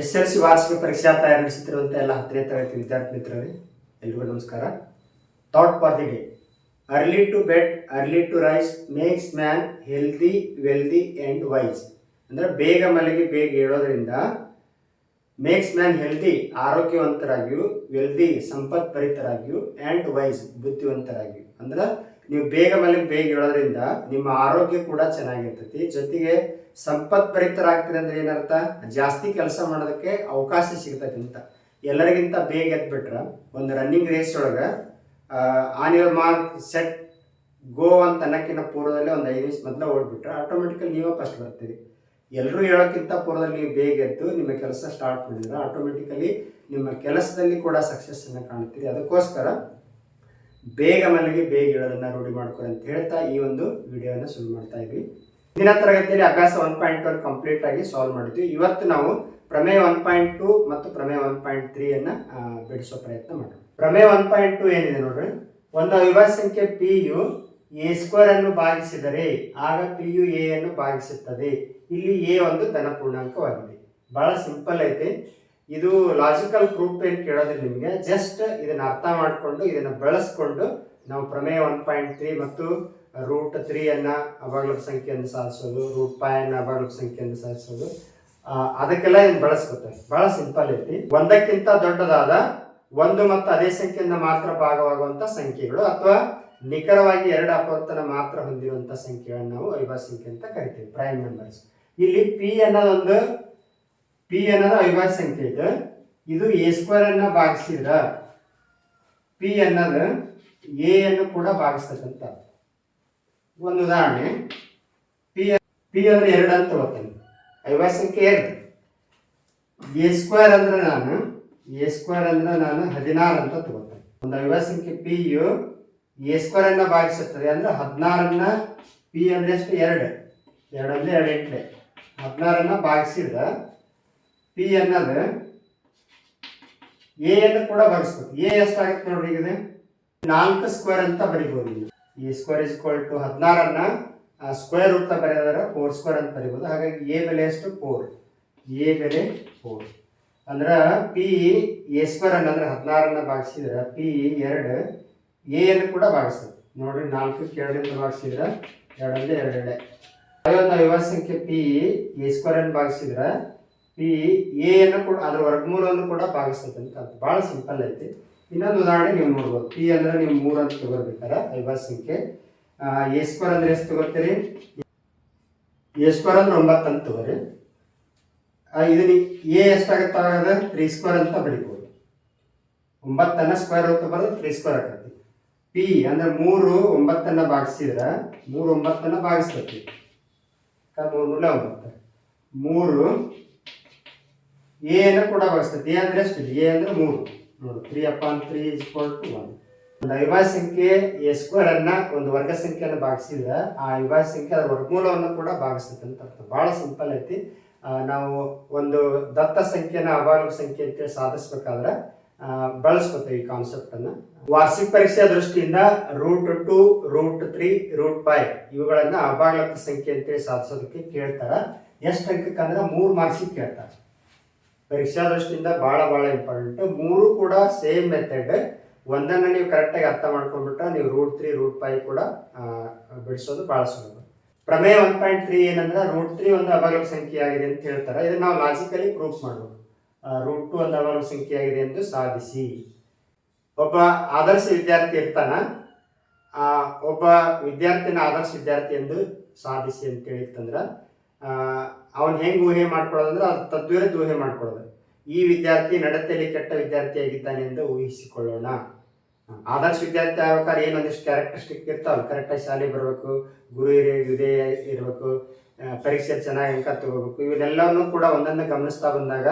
S L C ವಾರ್ಷಿಕ ಪರೀಕ್ಷಾ ತಯಾರಿ ನಡೆಸುತ್ತಿರುವಂಥ ಎಲ್ಲ ಹತ್ತನೇ ತರಗತಿ ವಿದ್ಯಾರ್ಥಿ ಮಿತ್ರರೇ, ಎಲ್ರಿಗೂ ನಮಸ್ಕಾರ. Thought for the day early to bed early to rise makes man healthy wealthy and wise ಅಂದ್ರೆ ಬೇಗ ಮಲಗಿ, ಬೇಗ ಹೇಳೋದ್ರಿಂದ ಮೇಕ್ಸ್ ಮ್ಯಾನ್ ಹೆಲ್ದಿ ಆರೋಗ್ಯವಂತರಾಗಿಯೂ ವೆಲ್ದಿ ಸಂಪತ್ಭರಿತರಾಗಿಯೂ ಆ್ಯಂಡ್ ವೈಸ್ ಬುದ್ಧಿವಂತರಾಗಿಯೂ. ಅಂದ್ರೆ ನೀವು ಬೇಗ ಮಲಗಿ, ಬೇಗ ಹೇಳೋದ್ರಿಂದ ನಿಮ್ಮ ಆರೋಗ್ಯ ಕೂಡ ಚೆನ್ನಾಗಿರ್ತೈತಿ. ಜೊತೆಗೆ ಸಂಪತ್ಭರಿತರಾಗ್ತೀರಿ ಅಂದ್ರೆ ಏನರ್ಥ? ಜಾಸ್ತಿ ಕೆಲಸ ಮಾಡೋದಕ್ಕೆ ಅವಕಾಶ ಸಿಗ್ತೈತಿ ಅಂತ. ಎಲ್ಲರಿಗಿಂತ ಬೇಗ ಎದ್ಬಿಟ್ರೆ, ಒಂದು ರನ್ನಿಂಗ್ ರೇಸ್ ಒಳಗೆ ಆನ್ ಮಾರ್ಕ್ ಸೆಟ್ ಗೋ ಅಂತ ಅನ್ನೋಕ್ಕಿಂತ ಪೂರ್ವದಲ್ಲಿ ಒಂದು ಐದು ನಿಮಿಷ ಮೊದಲೇ ಓಡ್ಬಿಟ್ರೆ ಆಟೋಮೆಟಿಕಲಿ ನೀವೇ ಫಸ್ಟ್ ಬರ್ತೀರಿ. ಎಲ್ಲರೂ ಹೇಳೋಕ್ಕಿಂತ ಪೂರ್ವದಲ್ಲಿ ನೀವು ಬೇಗ ಎದ್ದು ನಿಮ್ಮ ಕೆಲಸ ಸ್ಟಾರ್ಟ್ ಮಾಡಿದ್ರೆ ಆಟೋಮೆಟಿಕಲಿ ನಿಮ್ಮ ಕೆಲಸದಲ್ಲಿ ಕೂಡ ಸಕ್ಸಸ್ಸನ್ನು ಕಾಣ್ತೀರಿ. ಅದಕ್ಕೋಸ್ಕರ ಬೇಗ ಮಲಗಿ, ಬೇಗ ಹೇಳೋದನ್ನು ರೂಢಿ ಮಾಡ್ಕೊಳ್ಳಿ ಅಂತ ಹೇಳ್ತಾ ಈ ಒಂದು ವಿಡಿಯೋನ ಶುರು ಮಾಡ್ತಾ ಇದ್ವಿ. ದಿನ ತರಗತಿಯಲ್ಲಿ ಅಭ್ಯಾಸ ಒನ್ ಪಾಯಿಂಟ್ ಒನ್ ಕಂಪ್ಲೀಟ್ ಆಗಿ ಸಾಲ್ವ್ ಮಾಡಿದ್ವಿ. ಇವತ್ತು ನಾವು ಪ್ರಮೇಯ ಒನ್ ಪಾಯಿಂಟ್ ಟು ಮತ್ತು ಪ್ರಮೇಯ ಒನ್ ಪಾಯಿಂಟ್ ತ್ರೀಯನ್ನ ಬಿಡಿಸೋ ಪ್ರಯತ್ನ ಮಾಡೋಣ. ಪ್ರಮೇಯ ಒನ್ ಪಾಯಿಂಟ್ ಟು ಏನಿದೆ ನೋಡ್ರಿ? ಒಂದು ಅವಿಭಾಜ್ಯ ಸಂಖ್ಯೆ ಪಿ ಯು ಎ ಸ್ಕ್ವೇರ್ ಅನ್ನು ಭಾಗಿಸಿದರೆ, ಆಗ ಪಿ ಯು ಎ ಅನ್ನು ಭಾಗಿಸುತ್ತದೆ. ಇಲ್ಲಿ ಎ ಒಂದು ಧನ ಪೂರ್ಣಾಂಕವಾಗಿದೆ. ಬಹಳ ಸಿಂಪಲ್ ಐತೆ. ಇದು ಲಾಜಿಕಲ್ ಪ್ರೂಫ್ ಏನು ಕೇಳೋದಿಲ್ಲ ನಿಮಗೆ. ಜಸ್ಟ್ ಇದನ್ನ ಅರ್ಥ ಮಾಡಿಕೊಂಡು, ಇದನ್ನ ಬಳಸ್ಕೊಂಡು ನಾವು ಪ್ರಮೇಯ ಒನ್ ಪಾಯಿಂಟ್ ತ್ರೀ ಮತ್ತು ರೂಟ್ ತ್ರೀಯನ್ನು ಅಭಾಗಲಕ ಸಂಖ್ಯೆಯನ್ನು ಸಾಧಿಸೋದು, ರೂಟ್ ಫೈವನ್ನು ಅಭಾಗಲಕ ಸಂಖ್ಯೆಯನ್ನು ಸಾಧಿಸೋದು. ಅದಕ್ಕೆಲ್ಲ ಇದನ್ನ ಬಳಸ್ಕೊತಾರೆ ಬಹಳ ಸಿಂಪಲ್ ಐತಿ. ಒಂದಕ್ಕಿಂತ ದೊಡ್ಡದಾದ ಒಂದು ಮತ್ತು ಅದೇ ಸಂಖ್ಯೆಯಿಂದ ಮಾತ್ರ ಭಾಗವಾಗುವಂಥ ಸಂಖ್ಯೆಗಳು ಅಥವಾ ನಿಖರವಾಗಿ ಎರಡು ಅಪವರ್ತನ ಮಾತ್ರ ಹೊಂದಿರುವಂತ ಸಂಖ್ಯೆಗಳನ್ನು ನಾವು ಅವಿಭಾಜ್ಯ ಸಂಖ್ಯೆ ಅಂತ ಕರಿತೀವಿ. ಪ್ರೈಮ್ ನಂಬರ್ಸ್ ಇಲ್ಲಿ ಪಿ ಅನ್ನೋದೊಂದು ಪಿ ಅನ್ನೋದು ಅವಿಭಾಜ್ಯ ಸಂಖ್ಯೆ ಇದೆ. ಇದು ಎ ಸ್ಕ್ವೇರ್ ಅನ್ನ ಭಾಗಿಸಿದ್ರ ಪಿ ಅನ್ನೋದು ಎ ಅನ್ನು ಕೂಡ ಭಾಗಿಸ್ತಕ್ಕಂಥ ಒಂದು ಉದಾಹರಣೆ. ಪಿ ಪಿ ಅಂದ್ರೆ ಎರಡು ಅಂತ ತಗೋತೇನೆ ಐವತ್ತು ಸಂಖ್ಯೆ ಎರಡು. ಎ ಸ್ಕ್ವೇರ್ ಅಂದ್ರೆ ನಾನು ಎ ಸ್ಕ್ವೇರ್ ಅಂದ್ರೆ ನಾನು ಹದಿನಾರು ಅಂತ ತಗೋತೇನೆ. ಒಂದು ಐವತ್ತು ಸಂಖ್ಯೆ ಪಿ ಯು ಎ ಸ್ಕ್ವೇರ್ ಅನ್ನ ಭಾಗಿಸುತ್ತದೆ. ಅಂದ್ರೆ ಹದಿನಾರನ್ನ ಪಿ ಅಂದ್ರೆ ಎಷ್ಟು? ಎರಡು. ಎರಡು ಅಂದ್ರೆ ಎರಡು ಎಂಟ್ಲೆ ಹದಿನಾರನ್ನ ಭಾಗಿಸಿದ ಪಿ ಅನ್ನೋದು ಎ ಅನ್ನು ಕೂಡ ಭಾಗಿಸ್ಬೇಕು. ಎ ಎಷ್ಟಾಗುತ್ತೆ ನೋಡ್ರಿ ಇದು? ನಾಲ್ಕು ಸ್ಕ್ವೇರ್ ಅಂತ ಬರಿಬೋದು ಈ ಸ್ಕ್ವೇರ್ ಇಸ್ ಈಕ್ವಲ್ ಟು ಹದಿನಾರನ್ನ ಸ್ಕ್ವೇರ್ ರೂಟ್ ಬರೆಯೋದಾದ್ರೆ ಫೋರ್ ಸ್ಕ್ವೇರ್ ಅಂತ ಬರಿಬೋದು. ಹಾಗಾಗಿ ಎ ಬೆಲೆ ಎಷ್ಟು? ಫೋರ್ ಎ ಬೆಲೆ ಫೋರ್ ಅಂದ್ರೆ ಪಿ ಎ ಸ್ಕ್ವೇರ್ ಅನ್ನ ಅಂದ್ರೆ ಹದಿನಾರನ್ನ ಭಾಗಿಸಿದ್ರೆ ಪಿ ಎರಡು ಎ ಅನ್ನು ಕೂಡ ಭಾಗಿಸ್ತದೆ ನೋಡ್ರಿ ನಾಲ್ಕು ಎರಡರಿಂದ ಭಾಗಿಸಿದ್ರೆ ಎರಡಲ್ಲಿ ಎರಡೆರಡೆ ಐವತ್ತು ವಿವಾಹ ಸಂಖ್ಯೆ ಪಿ ಎ ಸ್ಕ್ವೇರ್ ಅನ್ನು ಭಾಗಿಸಿದ್ರೆ ಪಿ ಎ ಕೂಡ, ಅದ್ರ ವರ್ಗಮೂಲವನ್ನು ಕೂಡ ಭಾಗಿಸ್ತದೆ ಅಂತ. ಭಾಳ ಸಿಂಪಲ್ ಐತಿ. ಇನ್ನೊಂದು ಉದಾಹರಣೆ ನೀವು ನೋಡ್ಬೋದು. ಪಿ ಅಂದ್ರೆ ನೀವು ಮೂರು ಅಂತ ತಗೋಬೇಕಾರೆ ಐವತ್ ಸಂಖ್ಯೆ. ಎ ಸ್ಕ್ವೇರ್ ಅಂದ್ರೆ ಎಷ್ಟು ತಗೋತೀರಿ? ಎ ಸ್ಕ್ವೇರ್ ಅಂದ್ರೆ ಒಂಬತ್ತು ಅಂತ ತಗೋರಿ. ಆ, ಇದು ಎ ಎಷ್ಟಾಗುತ್ತೆ ತ್ರೀ ಸ್ಕ್ವೇರ್ ಅಂತ ಬರಿಬೋದು. ಒಂಬತ್ತನ್ನ ಸ್ಕ್ವೇರ್ ಅಂತ ಬರೋದು ತ್ರೀ ಸ್ಕ್ವೇರ್ ಆಗತ್ತೆ ಪಿ ಅಂದ್ರೆ ಮೂರು ಒಂಬತ್ತನ್ನ ಭಾಗಿಸಿದ್ರೆ ಮೂರು ಒಂಬತ್ತನ್ನ ಭಾಗಿಸ್ತೈತಿ. ಮೂರು ಒಂಬತ್ತು ಮೂರು ಎ ಕೂಡ ಭಾಗಿಸ್ತೈತಿ. ಎ ಅಂದ್ರೆ ಎಷ್ಟು ಎ ಅಂದ್ರೆ ಮೂರು. ನೋಡು three upon three is two ಒಂದು ಅವಿಭಾಜ್ಯ ಸಂಖ್ಯೆ ಎ ಸ್ಕ್ವೇರ್ ಅನ್ನ ಒಂದು ವರ್ಗ ಸಂಖ್ಯೆಯನ್ನು ಭಾಗಿಸಿದ್ರೆ, ಆ ಅವಿಭಾಜ್ಯ ಸಂಖ್ಯೆ ಅದರ ವರ್ಗಮೂಲವನ್ನು ಕೂಡ ಭಾಗಿಸುತ್ತೆ ಅಂತ ಅರ್ಥ. ಭಾಳ ಸಿಂಪಲ್ ಐತಿ. ನಾವು ಒಂದು ದತ್ತ ಸಂಖ್ಯೆನ ಅಭಾಗಕ ಸಂಖ್ಯೆ ಅಂತೇಳಿ ಸಾಧಿಸ್ಬೇಕಾದ್ರೆ ಬಳಸ್ಕೊತೇವೆ ಈ ಕಾನ್ಸೆಪ್ಟ್ ಅನ್ನ. ವಾರ್ಷಿಕ ಪರೀಕ್ಷೆಯ ದೃಷ್ಟಿಯಿಂದ root two root three root five ಇವುಗಳನ್ನ ಅಭಾಗಲಕ ಸಂಖ್ಯೆ ಅಂತೇಳಿ ಸಾಧಿಸೋದಕ್ಕೆ ಕೇಳ್ತಾರ. ಎಷ್ಟು ಅಂಕಕ್ಕೆ ಅಂದ್ರೆ ಮೂರು ಮಾರ್ಕ್ಸಿಗೆ ಕೇಳ್ತಾರೆ. ಪರೀಕ್ಷಾ ದೃಷ್ಟಿಯಿಂದ ಭಾಳ ಭಾಳ ಇಂಪಾರ್ಟೆಂಟ್ ಮೂರು ಕೂಡ ಸೇಮ್ ಮೆಥಡ್ ಒಂದನ್ನು ನೀವು ಕರೆಕ್ಟಾಗಿ ಅರ್ಥ ಮಾಡ್ಕೊಂಡ್ಬಿಟ್ರೆ ನೀವು ರೂಟ್ ತ್ರೀ ರೂಟ್ ಫೈವ್ ಕೂಡ ಬಿಡಿಸೋದು ಭಾಳ ಸುಲಭ. ಪ್ರಮೇಯ ಒನ್ ಪಾಯಿಂಟ್ ತ್ರೀ ಏನಂದ್ರೆ ರೂಟ್ ತ್ರೀ ಒಂದು ಅವಾಗಲ ಸಂಖ್ಯೆ ಆಗಿದೆ ಅಂತ ಹೇಳ್ತಾರೆ. ಇದನ್ನ ನಾವು ಲಾಜಿಕಲಿ ಪ್ರೂಫ್ ಮಾಡಬೇಕು ರೂಟ್ ಟು ಒಂದು ಅಭಾಗಲಕ ಸಂಖ್ಯೆ ಆಗಿದೆ ಎಂದು ಸಾಧಿಸಿ. ಒಬ್ಬ ಆದರ್ಶ ವಿದ್ಯಾರ್ಥಿ ಇರ್ತಾನ ಒಬ್ಬ ವಿದ್ಯಾರ್ಥಿನ ಆದರ್ಶ ವಿದ್ಯಾರ್ಥಿ ಎಂದು ಸಾಧಿಸಿ ಅಂತ ಹೇಳಿತ್ತಂದ್ರೆ ಅವನ್ ಹೆಂಗ್ ಊಹೆ ಮಾಡ್ಕೊಳ್ಳೋದಂದ್ರೆ ಅದು ತದ್ವಿರುದ್ಧ ಊಹೆ ಮಾಡ್ಕೊಳ್ಳೋದು. ಈ ವಿದ್ಯಾರ್ಥಿ ನಡತೆಯಲ್ಲಿ ಕೆಟ್ಟ ವಿದ್ಯಾರ್ಥಿಯಾಗಿದ್ದಾನೆ ಎಂದು ಊಹಿಸಿಕೊಳ್ಳೋಣ. ಆದರ್ಶ ವಿದ್ಯಾರ್ಥಿ ಆಗ್ಬೇಕಾದ್ರೆ ಏನೊಂದಿಷ್ಟು ಕ್ಯಾರೆಕ್ಟರಿಸ್ಟಿಕ್ ಇರ್ತಾವಲ್ಲ ಕರೆಕ್ಟಾಗಿ ಶಾಲೆಗೆ ಬರಬೇಕು, ಗುರು ವಿಧೇಯ ಇರಬೇಕು ಪರೀಕ್ಷೆ ಚೆನ್ನಾಗಿ ಅಂಕ ತಗೋಬೇಕು ಇವನ್ನೆಲ್ಲವನ್ನೂ ಕೂಡ ಒಂದೊಂದು ಗಮನಿಸ್ತಾ ಬಂದಾಗ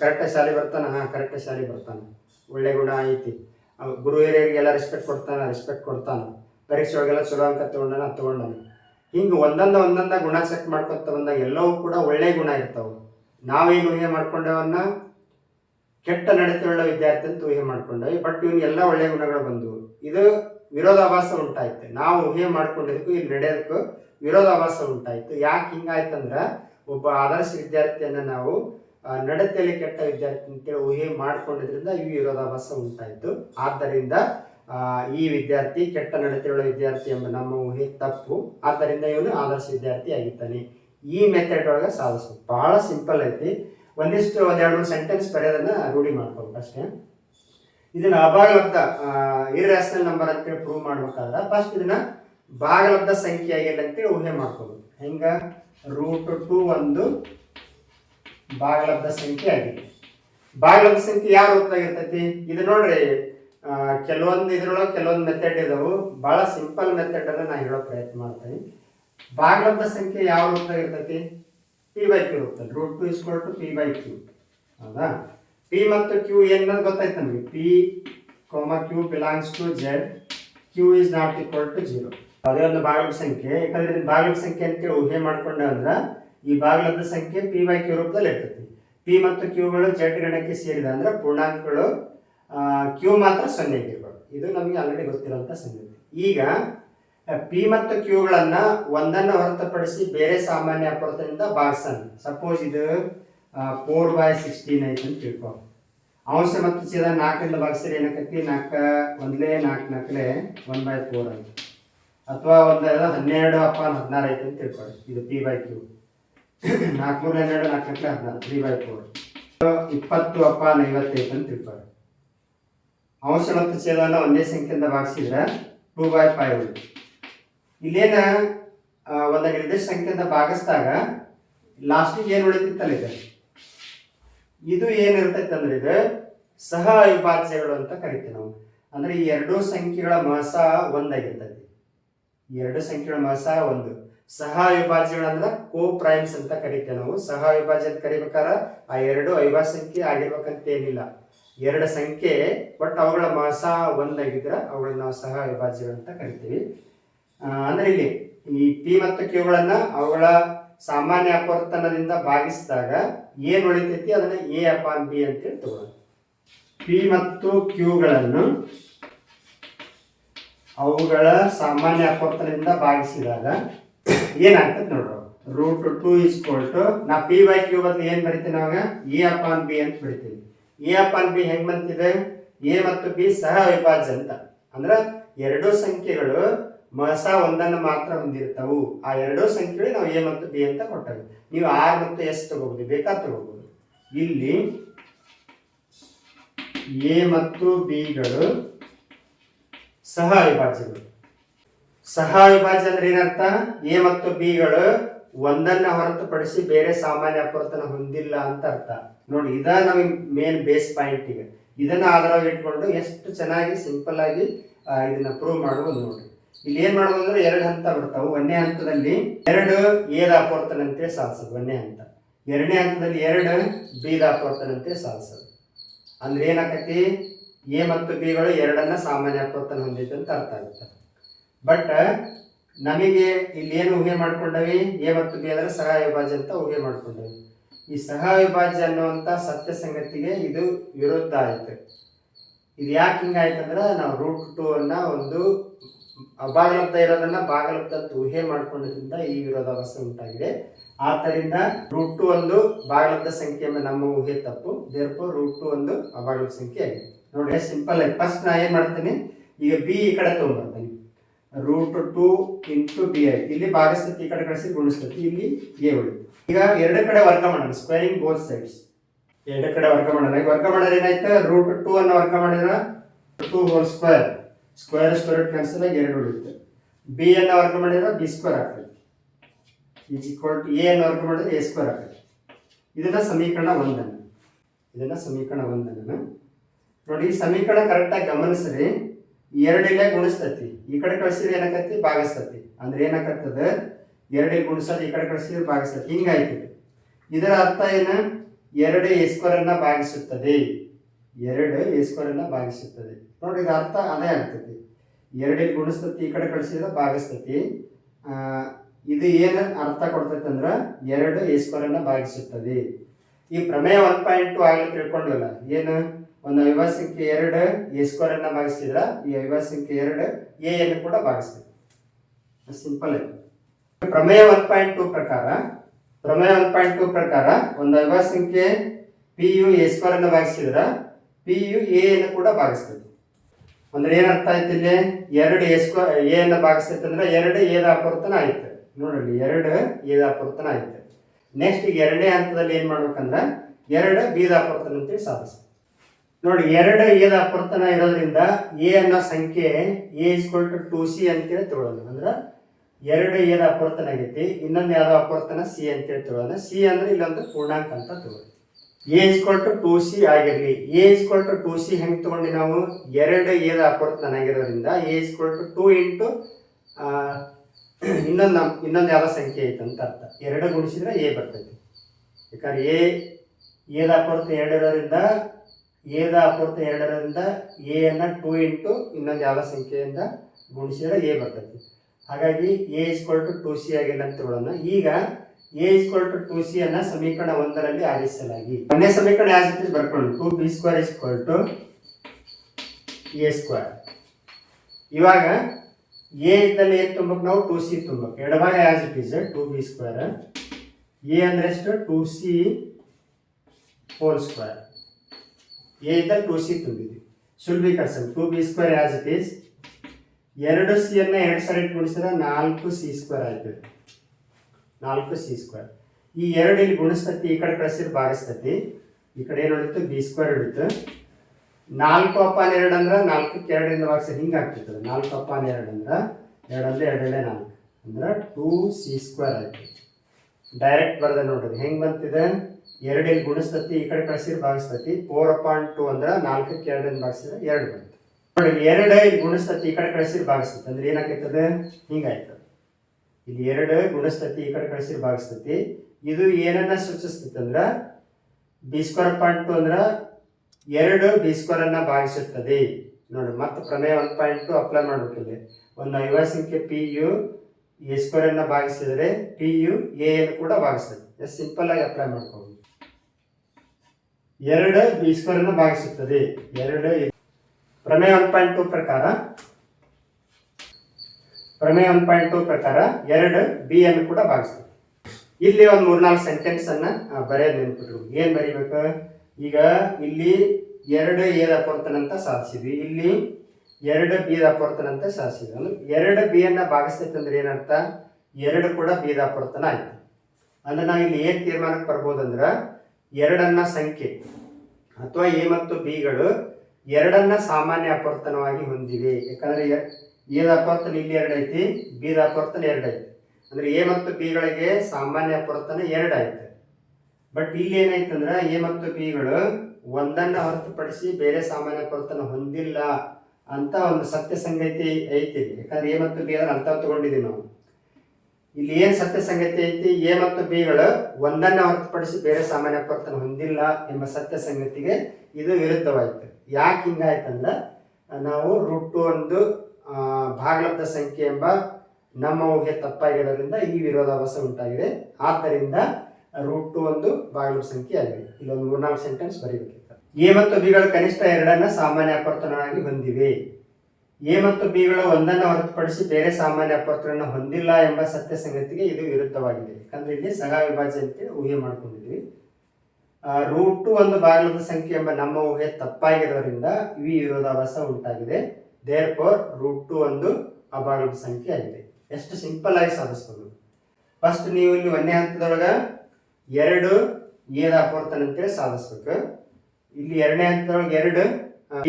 ಕರೆಕ್ಟಾಗಿ ಶಾಲೆ ಬರ್ತಾನೆ, ಹಾಂ ಕರೆಕ್ಟಾಗಿ ಶಾಲೆ ಬರ್ತಾನೆ. ಒಳ್ಳೆ ಗುಣ ಐತಿ. ಗುರು ಹಿರಿಯರಿಗೆಲ್ಲ ರೆಸ್ಪೆಕ್ಟ್ ಕೊಡ್ತಾನೆ ರೆಸ್ಪೆಕ್ಟ್ ಕೊಡ್ತಾನೆ. ಪರೀಕ್ಷೆ ಒಳಗೆಲ್ಲ ಚಲೋ ಅಂಕ ತಗೊಂಡಾನ ತಗೊಂಡಾನ. ಹಿಂಗೆ ಒಂದೊಂದ ಒಂದೊಂದ ಗುಣ ಸೆಟ್ ಮಾಡ್ಕೊತ ಬಂದಾಗ ಎಲ್ಲವೂ ಕೂಡ ಒಳ್ಳೆಯ ಗುಣ ಇರ್ತಾವೆ. ನಾವೇನು ಊಹೆ ಮಾಡ್ಕೊಂಡೇವನ್ನ? ಕೆಟ್ಟ ನಡತೆಯುಳ್ಳ ವಿದ್ಯಾರ್ಥಿ ಅಂತ ಊಹೆ ಮಾಡ್ಕೊಂಡವಿ. ಬಟ್ ಎಲ್ಲ ಒಳ್ಳೆಯ ಗುಣಗಳು ಬಂದವು. ಇದು ವಿರೋಧಾಭಾಸ ಉಂಟಾಯ್ತು. ನಾವು ಊಹೆ ಮಾಡ್ಕೊಂಡಿದ್ದಕ್ಕೂ ಇಲ್ಲಿ ನಡೆಯೋದಕ್ಕೂ ವಿರೋಧಾಭಾಸ ಉಂಟಾಯ್ತು. ಯಾಕೆ ಹಿಂಗಾಯ್ತಂದ್ರೆ ಒಬ್ಬ ಆದರ್ಶ ವಿದ್ಯಾರ್ಥಿಯನ್ನ ನಾವು ನಡತೆಯಲ್ಲಿ ಕೆಟ್ಟ ವಿದ್ಯಾರ್ಥಿ ಅಂತೇಳಿ ಊಹೆ ಮಾಡ್ಕೊಂಡಿದ್ರಿಂದ ಈ ವಿರೋಧಾಭಾಸ ಉಂಟಾಯಿತು. ಆದ್ದರಿಂದ ಈ ವಿದ್ಯಾರ್ಥಿ ಕೆಟ್ಟ ನಡತೆಯುಳ್ಳ ವಿದ್ಯಾರ್ಥಿ ಎಂಬ ನಮ್ಮ ಊಹೆ ತಪ್ಪು. ಆದ್ದರಿಂದ ಇವನು ಆದರ್ಶ ವಿದ್ಯಾರ್ಥಿ ಆಗಿದ್ದಾನೆ. ಈ ಮೆಥಡ್ ಒಳಗೆ ಸಾಧಿಸ್ಬೇಕು ಬಹಳ ಸಿಂಪಲ್ ಐತಿ. ಒಂದಿಷ್ಟು ಒಂದೆರಡು ಮೂರು ಸೆಂಟೆನ್ಸ್ ಬರೆಯೋದನ್ನ ರೂಢಿ ಮಾಡ್ಕೋಬೇಕು ಅಷ್ಟೇ. ಇದನ್ನ ಅಭಾಗಲಬ್ಧ ಇರ್ಯಾಷನಲ್ ನಂಬರ್ ಅಂತೇಳಿ ಪ್ರೂವ್ ಮಾಡ್ಬೇಕಾದ್ರೆ ಫಸ್ಟ್ ಇದನ್ನ ಭಾಗಲಬ್ಧ ಸಂಖ್ಯೆ ಆಗಿಲ್ಲ ಅಂತೇಳಿ ಊಹೆ ಮಾಡ್ಕೋಬೇಕು. ಹೆಂಗ? ರೂಟ್ ಟು ಒಂದು ಭಾಗಲಬ್ಧ ಸಂಖ್ಯೆ ಆಗಿದೆ ಭಾಗಲಬ್ಧ ಸಂಖ್ಯೆ ಯಾವ ರೂಪದಾಗಿರ್ತೈತಿ? ಇದು ನೋಡ್ರಿ ಕೆಲವೊಂದು ಇದ್ರೊಳಗೆ ಕೆಲವೊಂದು ಮೆಥಡ್ ಇದಾವೆ. ಬಹಳ ಸಿಂಪಲ್ ಮೆಥಡ್ ಅನ್ನ ನಾ ಹೇಳೋ ಪ್ರಯತ್ನ ಮಾಡ್ತೀನಿ. ಭಾಗಲಬ್ಧ ಸಂಖ್ಯೆ ಯಾವ ರೂಪದಾಗ ಇರ್ತೈತಿ? ಪಿ ಬೈ ಕ್ಯೂ ರೂಪದಲ್ಲಿ root two is equal to P by Q ಹೌದಾ? ಪಿ ಮತ್ತು ಕ್ಯೂ ಏನನ್ನೋದು ಗೊತ್ತಾಯ್ತು ನಮಗೆ? P comma Q belongs to Z Q is not equal to zero ಅದೇ ಒಂದು ಭಾಗಲಬ್ಧ ಸಂಖ್ಯೆ. ಯಾಕಂದ್ರೆ ಭಾಗಲಬ್ಧ ಸಂಖ್ಯೆ ಅಂತೇಳಿ ಊಹೆ ಮಾಡ್ಕೊಂಡೆ ಅಂದ್ರೆ ಈ ಭಾಗಲಬ್ಧ ಸಂಖ್ಯೆ ಪಿ ಬೈ ಕ್ಯೂ ರೂಪದಲ್ಲಿ ಇರ್ತೈತಿ. ಪಿ ಮತ್ತು ಕ್ಯೂಗಳು ಜೆಡ್ ಗಣಕ್ಕೆ ಸೇರಿದ ಅಂದ್ರೆ ಪೂರ್ಣಾಂಕಗಳು ಕ್ಯೂ ಮಾತ್ರ ಸೊನ್ನೆ ಆಗಿರ್ಬೋದು ಇದು ನಮಗೆ ಆಲ್ರೆಡಿ ಗೊತ್ತಿರುವಂತ ಸಂಗತಿ. ಈಗ ಪಿ ಮತ್ತು ಕ್ಯೂಗಳನ್ನು ಒಂದನ್ನು ಹೊರತುಪಡಿಸಿ ಬೇರೆ ಸಾಮಾನ್ಯ ಅಪವರ್ತನದಿಂದ ಭಾಗಿಸೋಣ. ಸಪೋಸ್ ಇದು ಫೋರ್ ಬೈ ಸಿಕ್ಸ್ಟೀನ್ ಐತೆ ಅಂತ ತಿಳ್ಕೊ. ಅಂಶ ಮತ್ತು ಚೀಲ ನಾಲ್ಕರಿಂದ ಭಾಗಿಸಿದ್ರೆ ಏನಕ್ಕೆ ನಾಲ್ಕು, ಒಂದಲೇ ನಾಲ್ಕು ನಾಲ್ಕಲೆ ಒನ್ ಬೈ ಫೋರ್ ಅಂತ ಅಥವಾ ಒಂದು ಹನ್ನೆರಡು ಅಪ್ಪ ಹದಿನಾರು ಐತೆ ಅಂತ ತಿಳ್ಕೊಳ್ಳಿ ಇದು ಪಿ ಬೈ ಕ್ಯೂ ನಾಲ್ಕುನೂರ ಹನ್ನೆರಡು ನಾಲ್ಕು ನಾಲ್ಕಲೆ ಹದಿನಾರು ತ್ರೀ ಬೈ ಫೋರ್ ಇಪ್ಪತ್ತು ಅಪ್ಪ ಐವತ್ತೈತೆ ಅಂತ ತಿಳ್ಕೊಳ್ಳಿ ಅಂಶ ಮತ್ತು ಒಂದೇ ಸಂಖ್ಯೆಯಿಂದ ಭಾಗಿಸಿದ್ರೆ ಟೂ ಬೈ ಫೈವ್ ಇಲ್ಲೇನ ಒಂದು ನಿರ್ದಿಷ್ಟ ಸಂಖ್ಯೆಯಿಂದ ಭಾಗಿಸಿದಾಗ ಲಾಸ್ಟಿಗೆ ಏನು ಉಳಿತಿತ್ತಲ್ಲ ಇದು? ಇದು ಏನಿರ್ತೈತೆ ಅಂದ್ರೆ ಇದು ಸಹ ಅವಿಭಾಜ್ಯಗಳು ಅಂತ ಕರಿತೀವಿ ನಾವು. ಅಂದ್ರೆ ಈ ಎರಡೂ ಸಂಖ್ಯೆಗಳ ಮಹಸ ಒಂದಾಗಿರ್ತೈತಿ. ಎರಡು ಸಂಖ್ಯೆಗಳ ಮಹಸ ಒಂದು. ಸಹ ಅವಿಭಾಜ್ಯಗಳಂದ್ರೆ ಕೋ ಪ್ರೈಮ್ಸ್ ಅಂತ ಕರಿತೇವೆ ನಾವು. ಸಹ ಅವಿಭಾಜ್ಯ ಅಂತ ಕರಿಬೇಕಾದ್ರೆ ಆ ಎರಡು ಅವಿಭಾಜ್ಯ ಸಂಖ್ಯೆ ಆಗಿರ್ಬೇಕಂತ ಏನಿಲ್ಲ ಎರಡು ಸಂಖ್ಯೆ ಬಟ್ ಅವುಗಳ ಮಾಸ ಒಂದಾಗಿದ್ರೆ ಅವುಗಳನ್ನ ನಾವು ಸಹ ಅಂತ ಕರಿತೀವಿ. ಅಂದ್ರೆ ಇಲ್ಲಿ ಈ ಪಿ ಮತ್ತು ಕ್ಯೂಗಳನ್ನ ಅವುಗಳ ಸಾಮಾನ್ಯ ಅಪವರ್ತನದಿಂದ ಭಾಗಿಸಿದಾಗ ಏನ್ ಉಳಿತೈತಿ? ಅದನ್ನ ಎ ಅಪಾನ್ ಬಿ ಅಂತೇಳಿ ತಗೊಳ್ಳೋಣ ಪಿ ಮತ್ತು ಕ್ಯೂಗಳನ್ನು ಅವುಗಳ ಸಾಮಾನ್ಯ ಅಪವರ್ತನದಿಂದ ಭಾಗಿಸಿದಾಗ ಏನಾಗ್ತದೆ ನೋಡ್ರಿ? ರೂಟ್ ಟು ಇಸ್ ಟು ನಾ ಪಿ ವೈ ಕ್ಯೂ ಬದಲು ಏನ್ ಬರಿತೀನಿ ಅವಾಗ ಎ ಅಪಾನ್ ಬಿ ಅಂತ ಬರಿತೀನಿ ಎ ಅಪಾನ್ ಬಿ ಹೆಂಗ್ ಬಂತಿದೆ? ಎ ಮತ್ತು ಬಿ ಸಹ ಅವಿಭಾಜ್ಯ ಅಂತ. ಅಂದ್ರೆ ಎರಡೂ ಸಂಖ್ಯೆಗಳು ಮಸ ಒಂದನ್ನು ಮಾತ್ರ ಹೊಂದಿರ್ತಾವು ಆ ಎರಡೂ ಸಂಖ್ಯೆಗಳು ನಾವು ಎ ಮತ್ತು ಬಿ ಅಂತ ಕೊಟ್ಟವು ನೀವು ಆರ್ ಮತ್ತು ಎಸ್ ತಗೋಬಹುದು ಬೇಕಾದ್ ತಗೋಬಹುದು ಇಲ್ಲಿ ಎ ಮತ್ತು ಬಿಗಳು ಸಹ ಅವಿಭಾಜ್ಯಗಳು. ಸಹ ಅವಿಭಾಜ್ಯ ಅಂದ್ರೆ ಏನರ್ಥ? ಎ ಮತ್ತು ಬಿಗಳು ಒಂದನ್ನ ಹೊರತುಪಡಿಸಿ ಬೇರೆ ಸಾಮಾನ್ಯ ಅಪವರ್ತನ ಹೊಂದಿಲ್ಲ ಅಂತ ಅರ್ಥ. ನೋಡಿ ಇದ ನಮಗೆ ಮೇನ್ ಬೇಸ್ ಪಾಯಿಂಟ್ ಈಗ. ಇದನ್ನ ಆಧಾರವಾಗಿ ಇಟ್ಕೊಂಡು ಎಷ್ಟು ಚೆನ್ನಾಗಿ ಸಿಂಪಲ್ ಆಗಿ ಇದನ್ನ ಪ್ರೂವ್ ಮಾಡ್ಬೋದು ನೋಡಿ. ಇಲ್ಲಿ ಏನ್ ಮಾಡ್ಬೋದು ಅಂದ್ರೆ ಎರಡು ಹಂತ ಬರ್ತಾವೆ. ಒಂದನೇ ಹಂತದಲ್ಲಿ ಎರಡು ಎ ದಾಪೋರ್ತನಂತೆ ಸಾಧಿಸೋದು ಒಂದನೇ ಹಂತ. ಎರಡನೇ ಹಂತದಲ್ಲಿ ಎರಡು ಬಿ ದಾಪೋರ್ತನಂತೆ ಸಾಧಿಸೋದು ಅಂದ್ರೆ ಏನಾಕತಿ ಎ ಮತ್ತು ಬಿಗಳು ಎರಡನ್ನ ಸಾಮಾನ್ಯ ಅಪವರ್ತನ ಹೊಂದೈತೆ ಅಂತ ಅರ್ಥ ಆಗುತ್ತೆ. ಬಟ್ ನಮಗೆ ಇಲ್ಲಿ ಏನು ಊಹೆ ಮಾಡ್ಕೊಂಡವಿ? ಎ ಮತ್ತು ಬಿ ಅಂದ್ರೆ ಸಹಾಯ ವಿಭಾಜ್ಯ ಅಂತ ಊಹೆ ಮಾಡ್ಕೊಂಡವಿ. ಈ ಸಹವಿಭಾಜ್ಯ ಅನ್ನುವಂಥ ಸತ್ಯ ಸಂಗತಿಗೆ ಇದು ವಿರುದ್ಧ ಆಯಿತು. ಇದು ಯಾಕೆ ಹಿಂಗಾಯ್ತು ಅಂದ್ರೆ ನಾವು ರೂಟ್ ಟು ಅನ್ನ ಒಂದು ಅಭಾಗಲಬ್ಧ ಇರೋದನ್ನ ಭಾಗಲಬ್ಧ ಅಂತ ಊಹೆ ಮಾಡ್ಕೊಂಡಿದ್ರಿಂದ ಈ ವಿರೋಧಾಭಾಸ ಉಂಟಾಗಿದೆ. ಆದ್ದರಿಂದ ರೂಟ್ ಟು ಒಂದು ಭಾಗಲಬ್ಧ ಸಂಖ್ಯೆ ನಮ್ಮ ಊಹೆ ತಪ್ಪು. ದೇರ್ಪೋ ರೂಟ್ ಟು ಒಂದು ಅಭಾಗಲಬ್ಧ ಸಂಖ್ಯೆ ಆಗಿದೆ. ನೋಡಿ ಸಿಂಪಲ್ ಆಗಿ. ಫಸ್ಟ್ ನಾ ಏನು ಮಾಡ್ತೀನಿ? ಈಗ ಬಿ ಈ ಕಡೆ ತಗೊಂಡ್ಬರ್ತೀನಿ ರೂಟ್ ಟು ಇಂಟು ಬಿ ಆಯ್ತು. ಇಲ್ಲಿ ಭಾಗಸ್ಥಿತಿ ಈ ಕಡೆ ಕಳಿಸಿ ಗುಣಿಸ್ತತಿ. ಇಲ್ಲಿ ಎ ಉಳಿತು. ಈಗ ಎರಡು ಕಡೆ ವರ್ಗ ಮಾಡೋಣ ಸ್ಕ್ವೇರಿಂಗ್ ಬೋತ್ ಸೈಡ್ಸ್ ಎರಡು ಕಡೆ ವರ್ಗ ಮಾಡೋಣ. ಈಗ ವರ್ಗ ಮಾಡಿದ್ರೆ ಏನಾಯ್ತು? ರೂಟ್ ಟೂ ಅನ್ನು ವರ್ಗ ಮಾಡಿದ್ರ two whole square square square cancel ಆಗಿ ಎರಡು ಉಳಿಯುತ್ತೆ. ಬಿ ಅನ್ನು ವರ್ಗ ಮಾಡಿದ್ರೆ ಬಿ ಸ್ಕ್ವೇರ್ ಆಗ್ತದೆ. ಈಸ್ ಈಕ್ವಲ್ ಟು ಎ ಅನ್ನು ವರ್ಗ ಮಾಡಿದ್ರೆ ಎ ಸ್ಕ್ವೇರ್ ಆಗ್ತದೆ. ಇದನ್ನ ಸಮೀಕರಣ ಒಂದನ್ನು ಇದನ್ನ ಸಮೀಕರಣ ಒಂದನ್ನು ನೋಡಿ, ಈ ಸಮೀಕರಣ ಕರೆಕ್ಟಾಗಿ ಗಮನಿಸ್ರಿ. ಎರಡಿಲ್ಲ ಗುಣಿಸ್ತತಿ. ಈ ಕಡೆ ಕಳಿಸಿದ್ರೆ ಏನಾಕತಿ ಭಾಗಿಸ್ತತಿ. ಅಂದ್ರೆ ಏನಾಕತ್ತದ? ಎರಡಿಗೆ ಗುಣಿಸೋದು ಈ ಕಡೆ ಕಳಿಸಿದ್ರೆ ಭಾಗಿಸ್ತದೆ ಹಿಂಗಾಯ್ತು ಇದರ ಅರ್ಥ ಏನು? ಎರಡು ಎ ಸ್ಕ್ವೇರ್ ಅನ್ನ ಭಾಗಿಸುತ್ತದೆ. ಎರಡು ಎ ಸ್ಕ್ವೇರ್ ಅನ್ನ ಭಾಗಿಸುತ್ತದೆ. ನೋಡಿ ಇದರ ಅರ್ಥ ಅದೇ ಆಗ್ತತಿ ಎರಡೇ ಗುಣಿಸ್ತತಿ ಈ ಕಡೆ ಕಳಿಸಿದ್ರೆ ಭಾಗಿಸ್ತತಿ. ಇದು ಏನು ಅರ್ಥ ಕೊಡ್ತೈತೆ ಅಂದ್ರೆ ಎರಡು ಎ ಸ್ಕ್ವೇರ್ ಅನ್ನ ಭಾಗಿಸುತ್ತದೆ. ಈ ಪ್ರಮೇಯ ಒನ್ ಪಾಯಿಂಟ್ ಟು ಆಗಲಿ ತಿಳ್ಕೊಂಡಿಲ್ಲ ಏನು? ಒಂದು ಅವಿಭಾಜ್ಯ ಸಂಖ್ಯೆ ಎರಡು ಎ ಸ್ಕ್ವೇರ್ ಅನ್ನ ಭಾಗಿಸಿದ್ರ ಈ ಅವಿಭಾಜ್ಯ ಸಂಖ್ಯೆ ಎರಡು ಎ ಅನ್ನು ಕೂಡ ಭಾಗಿಸ್ತದೆ ಸಿಂಪಲ್ ಪ್ರಮೇಯ ಒನ್ ಪಾಯಿಂಟ್ ಟು ಪ್ರಕಾರ, ಪ್ರಮೇಯ ಒನ್ ಪಾಯಿಂಟ್ ಟು ಪ್ರಕಾರ ಒಂದು ಅವಿಭಾಜ್ಯ ಸಂಖ್ಯೆ ಪಿ ಯು ಎ ಸ್ಕ್ವೇರ್ ಅನ್ನು ಭಾಗಿಸಿದ್ರೆ ಪಿ ಯು ಎ ಅನ್ನು ಕೂಡ ಭಾಗಿಸ್ತದೆ. ಅಂದ್ರೆ ಏನರ್ಥ ಆಯ್ತು ಇಲ್ಲಿ? ಎರಡು ಎ ಸ್ಕ್ವೇರ್ ಎ ಅನ್ನು ಭಾಗಿಸ್ತೈತೆ ಅಂದ್ರೆ ಎರಡು ಎದ ಅಪವರ್ತನ ಆಯ್ತು. ನೋಡ್ರಿ, ಎರಡು ಎದ ಅಪವರ್ತನ ಆಯ್ತು. ನೆಕ್ಸ್ಟ್ ಈಗ ಎರಡನೇ ಹಂತದಲ್ಲಿ ಏನು ಮಾಡ್ಬೇಕಂದ್ರೆ ಎರಡು ಬೀದ ಅಪವರ್ತನ ಅಂತೇಳಿ ಸಾಧಿಸ್ತೀವಿ ನೋಡಿ, ಎರಡು ದ ಅಪವರ್ತನ ಇರೋದ್ರಿಂದ ಎ ಅನ್ನೋ ಸಂಖ್ಯೆ A is equal to two C ಅಂತೇಳಿ ತಗೊಳ್ಳೋದು. ಅಂದ್ರೆ ಎರಡು ಏದ ಅಪವರ್ತನ ಆಗೈತಿ? ಇನ್ನೊಂದು ಯಾವ್ದೋ ಅಪವರ್ತನ? ಸಿ ಅಂತೇಳಿ ತಗೊಳ್ಳೋಣ ಸಿ ಅಂದ್ರೆ ಇಲ್ಲೊಂದು ಪೂರ್ಣಾಂಕ ಅಂತ ತಗೊಳ್ಳಿ A is equal to C ಆಗಿರಲಿ. A is equal to C ಹೆಂಗೆ ತಗೊಂಡು ನಾವು? ಎರಡು ಏದ ಅಪವರ್ತನ ಆಗಿರೋದ್ರಿಂದ ಎ ಇಸ್ಕೊಲ್ ಟು ಇಂಟು ಇನ್ನೊಂದು ಇನ್ನೊಂದು ಯಾವ ಸಂಖ್ಯೆ ಐತೆ ಅಂತ ಅರ್ಥ. ಎರಡು ಗುಣಿಸಿದ್ರೆ ಎ ಬರ್ತೈತಿ. ಯಾಕಂದ್ರೆ ಎ ಏದ ಅಪವರ್ತ ಎರಡರಿಂದ ಏದ ಅಪವರ್ತ ಎರಡರಿಂದ ಎ ಅನ್ನ ಟೂ ಇಂಟು ಇನ್ನೊಂದು ಯಾವ ಸಂಖ್ಯೆಯಿಂದ ಗುಣಿಸಿದ್ರೆ ಎ ಬರ್ತೈತಿ. ಹಾಗಾಗಿ A is equal to two C ಆಗಿಲ್ಲ ಅಂತ ತಗೊಳ್ಳೋಣ ಈಗ A is equal to two C ಅನ್ನ ಸಮೀಕರಣ ಒಂದರಲ್ಲಿ ಆರಿಸಲಾಗಿ. ಒಂದೇ ಸಮೀಕರಣ ಯಾವ ರೀತಿ ಬರ್ಕೊಂಡು two B square is equal to A square ಇವಾಗ ಎ ಇದ್ದಲ್ಲಿ ಏನು ತುಂಬಕ್ ನಾವು? ಟು ಸಿ ತುಂಬಕ್ ಎಡಭಾಗ as it is two B square A ಅಂದ್ರೆ ಎಷ್ಟು? Two C whole square A ಇದ್ದಲ್ಲಿ ಟು ಸಿ ತುಂಬಿದ್ವಿ. Should be Curzon two B square as it is ಎರಡು ಸಿ ಅನ್ನ ಎರಡು ಸರಿ ಗುಣಿಸಿದ್ರೆ ನಾಲ್ಕು ಸಿ ಸ್ಕ್ವೇರ್ ಆಯ್ತದೆ ನಾಲ್ಕು ಸಿ ಸ್ಕ್ವೇರ್ ಈ ಎರಡು ಇಲ್ಲಿ ಗುಣಿಸ್ತತಿ, ಈ ಕಡೆ ಕಳಿಸಿದ್ರೆ ಭಾಗಿಸ್ತತಿ. ಈ ಕಡೆ ಏನು ಹೊಡಿತು? B square ಹಿಡಿತು. ನಾಲ್ಕು ಅಪಾನ್ ಎರಡು ಅಂದ್ರೆ ನಾಲ್ಕು ಎರಡರಿಂದ ಭಾಗಿಸಿ ಹಿಂಗೆ ಆಗ್ತಿತ್ತು. ನಾಲ್ಕು ಅಪಾನ್ ಎರಡು ಅಂದ್ರೆ ಎರಡಲ್ಲೇ ಎರಡಲ್ಲೇ ನಾಲ್ಕು. ಅಂದ್ರೆ ಟೂ ಸಿ ಸ್ಕ್ವೇರ್ ಆಯ್ತು. ಡೈರೆಕ್ಟ್ ಬರ್ದೆ ನೋಡ್ರಿ, ಹೆಂಗೆ ಬಂತಿದೆ? ಎರಡು ಇಲ್ಲಿ ಗುಣಿಸ್ತತಿ, ಈ ಕಡೆ ಕಳಿಸಿದ್ರೆ ಭಾಗಿಸ್ತತಿ. ಫೋರ್ ಪಾಯಿಂಟ್ ಟೂ ಅಂದ್ರೆ ನಾಲ್ಕಕ್ಕೆ ಎರಡರಿಂದ ಭಾಗಿಸಿದ್ರೆ ಎರಡು ಬಂತು. ನೋಡಿ, ಎರಡು ಇಲ್ಲಿ ಗುಣಿಸ್ತತಿ ಈ ಕಡೆ ಕಳಿಸಿರ್ ಭಾಗಿಸ್ತತಿ ಅಂದ್ರೆ ಏನಾಗ್ತದೆ? ಹಿಂಗಾಯ್ತು ಇಲ್ಲಿ ಎರಡು ಗುಣಿಸ್ತತಿ ಈ ಕಡೆ ಕಳಿಸಿರ್ ಭಾಗಿಸ್ತತಿ ಇದು ಏನನ್ನ ಸೂಚಿಸ್ತತಿ ಅಂದ್ರ ಬಿ ಸ್ಕ್ವೇರ್ ಪಾಯಿಂಟ್ ಟು ಅಂದ್ರೆ ಎರಡು ಬಿ ಸ್ಕ್ವೇರ್ ಅನ್ನ ಭಾಗಿಸುತ್ತದೆ. ನೋಡಿ, ಮತ್ತೆ ಪ್ರಮೇಯ ಒನ್ ಪಾಯಿಂಟ್ ಟು ಅಪ್ಲೈ ಮಾಡ್ಬೇಕಿಲ್ಲಿ ಒಂದು ಐವತ್ತು ಸಂಖ್ಯೆ ಪಿ ಯು ಎ ಸ್ಕ್ವೇರ್ ಅನ್ನ ಭಾಗಿಸಿದರೆ ಪಿ ಯು ಎ ಕೂಡ ಭಾಗಿಸ್ತದೆ ಸಿಂಪಲ್ ಆಗಿ ಅಪ್ಲೈ ಮಾಡ್ಕೊಳ್ಳಿ. ಎರಡು ಬಿ ಸ್ಕ್ವೇರ್ ಅನ್ನ ಭಾಗಿಸುತ್ತದೆ. ಎರಡು ಪ್ರಮೇಯ ಒನ್ ಪಾಯಿಂಟ್ ಟು ಪ್ರಕಾರ. ಪ್ರಮೇಯ ಒನ್ ಪಾಯಿಂಟ್ ಟು ಪ್ರಕಾರ ಎರಡು ಬಿ ಅನ್ನು ಕೂಡ ಭಾಗಿಸ್ತೀವಿ ಇಲ್ಲಿ ಒಂದು ಮೂರ್ನಾಲ್ಕು ಸೆಂಟೆನ್ಸ್ ಅನ್ನ ಬರೆಯೋದು ನೆನ್ಪಿಟ್ರು. ಏನ್ ಬರೀಬೇಕು? ಈಗ ಇಲ್ಲಿ ಎರಡು ಎದ ಅಪವರ್ತನ ಅಂತ ಸಾಧಿಸಿದ್ವಿ. ಇಲ್ಲಿ ಎರಡು ಬಿ ಅಪವರ್ತನ ಅಂತ ಸಾಧಿಸಿದ್ವಿ. ಅಂದ್ರೆ ಎರಡು ಬಿ ಅನ್ನ ಭಾಗಿಸ್ತೈತಂದ್ರೆ ಏನರ್ಥ? ಎರಡು ಕೂಡ ಬೀದ ಅಪವರ್ತನ ಆಯ್ತು. ಅಂದ್ರೆ ನಾವು ಇಲ್ಲಿ ಏನ್ ತೀರ್ಮಾನಕ್ಕೆ ಬರ್ಬೋದಂದ್ರ ಎರಡನ್ನ ಸಂಖ್ಯೆ, ಅಥವಾ ಎ ಮತ್ತು ಬಿಗಳು ಎರಡನ್ನ ಸಾಮಾನ್ಯ ಅಪವರ್ತನವಾಗಿ ಹೊಂದಿವೆ. ಯಾಕಂದ್ರೆ ಎದ ಅಪವರ್ತನ ಇಲ್ಲಿ ಎರಡೈತಿ ಬಿದ ಅಪವರ್ತನ ಎರಡೈತಿ. ಅಂದ್ರೆ ಎ ಮತ್ತು ಬಿಗಳಿಗೆ ಸಾಮಾನ್ಯ ಅಪವರ್ತನ ಎರಡಾಯ್ತು. ಬಟ್ ಇಲ್ಲಿ ಏನಾಯ್ತಂದ್ರೆ ಎ ಮತ್ತು ಬಿಗಳು ಒಂದನ್ನ ಹೊರತುಪಡಿಸಿ ಬೇರೆ ಸಾಮಾನ್ಯ ಅಪವರ್ತನ ಹೊಂದಿಲ್ಲ ಅಂತ ಒಂದು ಸತ್ಯ ಸಂಗತಿ ಐತಿ. ಯಾಕಂದ್ರೆ ಎ ಮತ್ತು ಬಿ ಅಂದ್ರೆ ಅರ್ಥ ತಗೊಂಡಿದ್ದೀವಿ ನಾವು. ಇಲ್ಲಿ ಏನ್ ಸತ್ಯ ಸಂಗತಿ ಐತಿ, ಎ ಮತ್ತು ಬಿಗಳು ಒಂದನ್ನ ಹೊರತುಪಡಿಸಿ ಬೇರೆ ಸಾಮಾನ್ಯ ಕೊರತನ ಹೊಂದಿಲ್ಲ ಎಂಬ ಸತ್ಯ ಸಂಗತಿಗೆ ಇದು ವಿರುದ್ಧವಾಯಿತು. ಯಾಕೆ ಹಿಂಗಾಯ್ತಂದ್ರೆ, ನಾವು ರುಟ್ಟು ಒಂದು ಭಾಗಲಬ್ಧ ಸಂಖ್ಯೆ ಎಂಬ ನಮ್ಮ ಊಹೆ ತಪ್ಪಾಗಿರೋದ್ರಿಂದ ಈ ವಿರೋಧಾಭಾಸ ಉಂಟಾಗಿದೆ. ಆದ್ದರಿಂದ ರುಟ್ಟು ಒಂದು ಭಾಗಲಬ್ಧ ಸಂಖ್ಯೆ ಆಗಿದೆ. ಇಲ್ಲೊಂದು ಮೂರ್ನಾಲ್ಕು ಸೆಂಟೆನ್ಸ್ ಬರೀಬೇಕಿತ್ತು. ಎ ಮತ್ತು ಬಿಗಳು ಕನಿಷ್ಠ ಎರಡನ್ನ ಸಾಮಾನ್ಯ ಅಪವರ್ತನವಾಗಿ ಹೊಂದಿವೆ. ಎ ಮತ್ತು ಬಿಗಳು ಒಂದನ್ನು ಹೊರತುಪಡಿಸಿ ಬೇರೆ ಸಾಮಾನ್ಯ ಅಪವರ್ತನ ಹೊಂದಿಲ್ಲ ಎಂಬ ಸತ್ಯ ಸಂಗತಿಗೆ ಇದು ವಿರುದ್ಧವಾಗಿದೆ. ಯಾಕಂದ್ರೆ ಇಲ್ಲಿ ಸಹ ವಿಭಾಜ್ಯ ಊಹೆ ಮಾಡ್ಕೊಂಡಿದ್ವಿ. ರೂಟ್ ಟು ಒಂದು ಬಾಗಿಲದ ಸಂಖ್ಯೆ ಎಂಬ ನಮ್ಮ ಊಹೆ ತಪ್ಪಾಗಿರೋದ್ರಿಂದ ವಿ ವಿರೋಧಾಭಾಸ ಉಂಟಾಗಿದೆ. ದೇರ್ ಫೋರ್ ರೂಟ್ ಒಂದು ಅಭಾಗಲಬ್ಧ ಸಂಖ್ಯೆ ಆಗಿದೆ. ಎಷ್ಟು ಸಿಂಪಲ್ ಆಗಿ ಸಾಧಿಸ್ಬೋದು. ಫಸ್ಟ್ ನೀವು ಇಲ್ಲಿ ಒಂದೇ ಹಂತದೊಳಗೆ ಎರಡು ಏದ ಅಪವರ್ತನ ಅಂತೇಳಿ ಸಾಧಿಸ್ಬೇಕು. ಇಲ್ಲಿ ಎರಡನೇ ಹಂತದೊಳಗೆ ಎರಡು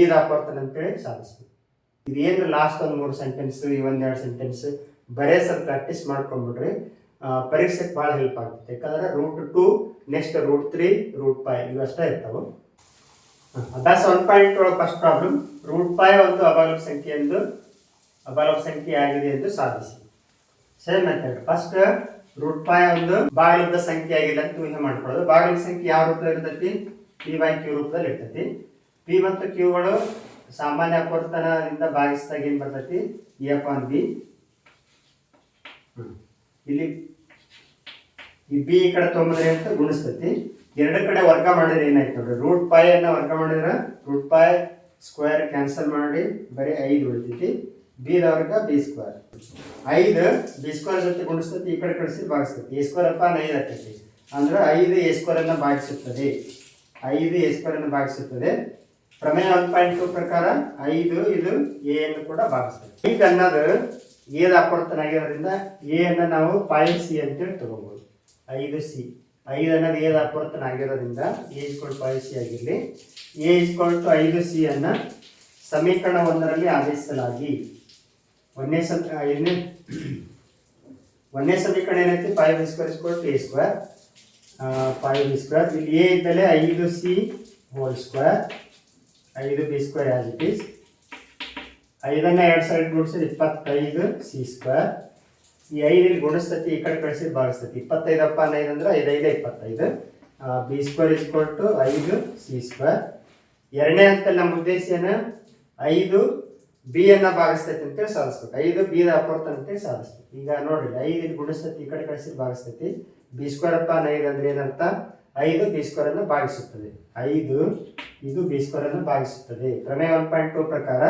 ಏದ ಅಪವರ್ತನ ಅಂತೇಳಿ ಸಾಧಿಸ್ಬೇಕು. ಇದೇನು ಲಾಸ್ಟ್ ಒಂದು ಮೂರು ಸೆಂಟೆನ್ಸ್ ಈ ಒಂದೆರಡು ಸೆಂಟೆನ್ಸ್ ಬರೇ ಸ್ವಲ್ಪ ಪ್ರಾಕ್ಟೀಸ್ ಮಾಡ್ಕೊಂಡ್ಬಿಡ್ರಿ. ಪರೀಕ್ಷೆಗೆ ಭಾಳ ಹೆಲ್ಪ್ ಆಗುತ್ತೆ. ಯಾಕಂದ್ರೆ root two next root three root five ಇವಷ್ಟೇ ಇರ್ತಾವೆ. ಅಭ್ಯಾಸ ಒನ್ ಪಾಯಿಂಟ್ ಒಳಗೆ ಫಸ್ಟ್ ಪ್ರಾಬ್ಲಮ್ ರೂಟ್ ಫೈವ್ ಒಂದು ಅಭಾಗಲ ಸಂಖ್ಯೆ ಎಂದು ಅಭಾಗಲ ಸಂಖ್ಯೆ ಆಗಿದೆ ಎಂದು ಸಾಧಿಸಿ. ಸರಿ ಮೆಥಡ್ ಫಸ್ಟ್ ರೂಟ್ ಫೈವ್ ಒಂದು ಬಾಗಿಲದ ಸಂಖ್ಯೆ ಆಗಿಲ್ಲ ಅಂತ ಊಹೆ ಮಾಡ್ಕೊಳ್ಳೋದು. ಬಾಗಿಲ ಸಂಖ್ಯೆ ಯಾವ ರೂಪದಲ್ಲಿ ಇರ್ತೈತಿ ಪಿ ಬೈ ಕ್ಯೂ ರೂಪದಲ್ಲಿ ಇರ್ತೈತಿ ಪಿ ಮತ್ತು ಕ್ಯೂಗಳು ಸಾಮಾನ್ಯ ಕೊರ್ತನದಿಂದ ಭಾಗಿಸಿದಾಗ ಏನು ಬರ್ತೈತಿ? ಎಫ್ ಆನ್ ಬಿ ಇಲ್ಲಿ ಈ ಬಿ ಈ ಕಡೆ ತೊಗೊಂಬಂದ್ರೆ ಅಂತ ಗುಣಿಸ್ತೈತಿ. ಎರಡು ಕಡೆ ವರ್ಗ ಮಾಡಿದ್ರೆ ಏನಾಯ್ತು ನೋಡ್ರಿ? ರೂಟ್ ಪೈ ಅನ್ನ ವರ್ಗ ಮಾಡಿದ್ರೆ? ರೂಟ್ ಪೈ ಸ್ಕ್ವೇರ್ ಕ್ಯಾನ್ಸಲ್ ಮಾಡಿ ಬರೀ ಐದು ಉಳಿತೈತಿ. ಬಿ ವರ್ಗ ಬಿ ಸ್ಕ್ವೇರ್ ಐದು ಬಿ ಸ್ಕ್ವೇರ್ ಜೊತೆ ಗುಣಿಸ್ತೈತಿ ಈ ಕಡೆ ಕಳಿಸಿ ಭಾಗಿಸ್ತೈತಿ. ಎ ಸ್ಕ್ವೇರ್ ಅಪ್ಪ ಐದು ಆಗ್ತೈತಿ. ಅಂದ್ರೆ ಐದು ಎ ಸ್ಕ್ವೇರ್ ಅನ್ನ ಭಾಗಿಸುತ್ತದೆ. ಐದು ಎ ಸ್ಕ್ವೇರ್ ಅನ್ನು ಭಾಗಿಸುತ್ತದೆ. ಪ್ರಮೇಯ ಒನ್ ಪಾಯಿಂಟ್ ಟು ಪ್ರಕಾರ ಐದು ಇದು ಎ ಅನ್ನು ಕೂಡ ಭಾಗಿಸ್ಬೇಕು. ಈಗ ಅನ್ನೋದು ಏದ ಅಪವರ್ತನ ಆಗಿರೋದ್ರಿಂದ ಎ ಅನ್ನ ನಾವು ಪಾಯ್ ಸಿ ಅಂತೇಳಿ ತಗೋಬಹುದು ಐದು ಸಿ ಐದು ಅನ್ನೋದು ಏದ ಅಪವರ್ತನ ಆಗಿರೋದ್ರಿಂದ A is equal five C ಆಗಿರಲಿ. ಎ ಇಸ್ಕೊಳ್ ಟು ಐದು ಸಿ ಅನ್ನ ಸಮೀಕರಣ ಒಂದರಲ್ಲಿ ಆದೇಶಿಸಲಾಗಿ. ಒಂದನೇ ಸಮ ಐದನೇ ಒಂದನೇ ಸಮೀಕರಣ ಏನೈತಿ? Five square square A square five square ಇಲ್ಲಿ ಎ ಇದ್ದಲ್ಲೇ ಐದು ಸಿ ಹೋಲ್ ಸ್ಕ್ವೇರ್ ಐದು B square as it is ಐದನ್ನ ಎರಡು ಸೈಡ್ ಗುಡಿಸಿದ್ರೆ ಇಪ್ಪತ್ತೈದು ಸಿ ಸ್ಕ್ವೇರ್ ಈ ಐದಲ್ಲಿ ಗುಣಿಸ್ತತಿ, ಈ ಕಡೆ ಕಳಿಸಿದ್ರೆ ಭಾಗಿಸ್ತತಿ. ಇಪ್ಪತ್ತೈದಪ್ಪ ಅನ್ನೈದು ಅಂದ್ರೆ ಐದೈದು, ಇಪ್ಪತ್ತೈದು. B square is equal to ಐದು ಸಿ ಸ್ಕ್ವೇರ್ ಎರಡನೇ ಹಂತದಲ್ಲಿ ನಮ್ಮ ಉದ್ದೇಶ ಏನು? ಐದು ಬಿಯನ್ನು ಭಾಗಿಸ್ತೈತಿ ಅಂತೇಳಿ ಸಾಧಿಸ್ಬೇಕು. ಐದು ಬಿ ದ ಅಪವರ್ತನ ಅಂತೇಳಿ ಸಾಧಿಸ್ಬೇಕು. ಈಗ ನೋಡ್ರಿ ಐದು ಗುಣಿಸ್ತತಿ, ಈ ಕಡೆ ಕಳಿಸಿದ್ರೆ ಭಾಗಿಸ್ತೈತಿ. ಬಿ ಸ್ಕ್ವೇರ್ ಅಪ್ಪ ಐದು ಅಂದ್ರೆ ಏನಂತ ಐದು ಬಿ ಸ್ಕ್ವೇರ್ ಅನ್ನು ಭಾಗಿಸುತ್ತದೆ. ಐದು ಇದು ಬಿ ಸ್ಕ್ವೇರ್ ಅನ್ನು ಭಾಗಿಸುತ್ತದೆ. ಪ್ರಮೇಯ ಒನ್ ಪಾಯಿಂಟ್ ಟೂ ಪ್ರಕಾರ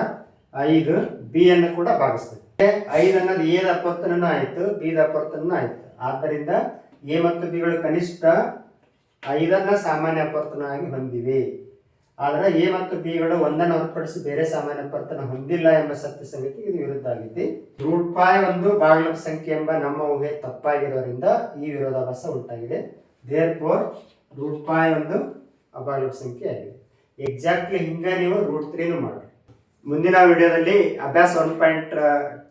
ಐದು ಬಿ ಅನ್ನು ಕೂಡ ಭಾಗಿಸ್ತದೆ ಐದು ಅನ್ನೋದು ಎ ದ ಆಯಿತು ಬಿ ದ ಆಯಿತು. ಆದ್ದರಿಂದ ಎ ಮತ್ತು ಬಿಗಳು ಕನಿಷ್ಠ ಐದನ್ನ ಸಾಮಾನ್ಯ ಅಪವರ್ತನವಾಗಿ ಹೊಂದಿವೆ. ಆದರೆ ಎ ಮತ್ತು ಬಿಗಳು ಒಂದನ್ನು ಹೊರತುಪಡಿಸಿ ಬೇರೆ ಸಾಮಾನ್ಯ ಅಪವರ್ತನ ಹೊಂದಿಲ್ಲ ಎಂಬ ಸತ್ಯ ಸಂಗತಿ ಇದು ವಿರುದ್ಧ ಆಗಿದೆ. ರೂಟ್ ಪಾಯ್ ಒಂದು ಬಾಗಿಲ ಸಂಖ್ಯೆ ಎಂಬ ನಮ್ಮ ಊಹೆ ತಪ್ಪಾಗಿರೋದ್ರಿಂದ ಈ ವಿರೋಧಾಭಾಸ ಉಂಟಾಗಿದೆ. ದೇರ್ ಫೋರ್ ರೂಟ್ ಪಾಯ್ ಒಂದು ಅಬಾಗಿಲ ಸಂಖ್ಯೆ ಆಗಿದೆ. ಎಕ್ಸಾಕ್ಟ್ಲಿ ಹಿಂಗೆ ನೀವು ರೂಟ್ ತ್ರೀನು ಮಾಡಿ ಮುಂದಿನ ವಿಡಿಯೋದಲ್ಲಿ ಅಭ್ಯಾಸ ಒನ್ ಪಾಯಿಂಟ್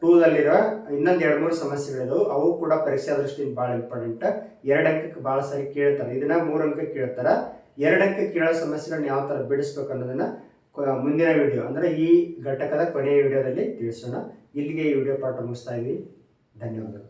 ಟೂದಲ್ಲಿರೋ ಇನ್ನೊಂದು ಎರಡು ಮೂರು ಸಮಸ್ಯೆಗಳಿದವು. ಅವು ಕೂಡ ಪರೀಕ್ಷಾ ದೃಷ್ಟಿಯಿಂದ ಭಾಳ ಇಂಪಾರ್ಟೆಂಟ್ ಎರಡು ಅಂಕಕ್ಕೆ ಭಾಳ ಸಾರಿ ಕೇಳ್ತಾರೆ. ಇದನ್ನ ಮೂರು ಅಂಕಕ್ಕೆ ಕೇಳ್ತಾರೆ. ಎರಡು ಅಂಕಕ್ಕೆ ಕೇಳೋ ಸಮಸ್ಯೆಗಳನ್ನ ಯಾವ ಥರ ಬಿಡಿಸ್ಬೇಕು ಅನ್ನೋದನ್ನ ಮುಂದಿನ ವಿಡಿಯೋ, ಅಂದರೆ ಈ ಘಟಕದ ಕೊನೆಯ ವಿಡಿಯೋದಲ್ಲಿ ತಿಳಿಸೋಣ. ಇಲ್ಲಿಗೆ ಈ ವಿಡಿಯೋ ಪಾಠ ಮುಗಿಸ್ತಾ ಇದ್ದೀವಿ ಧನ್ಯವಾದಗಳು.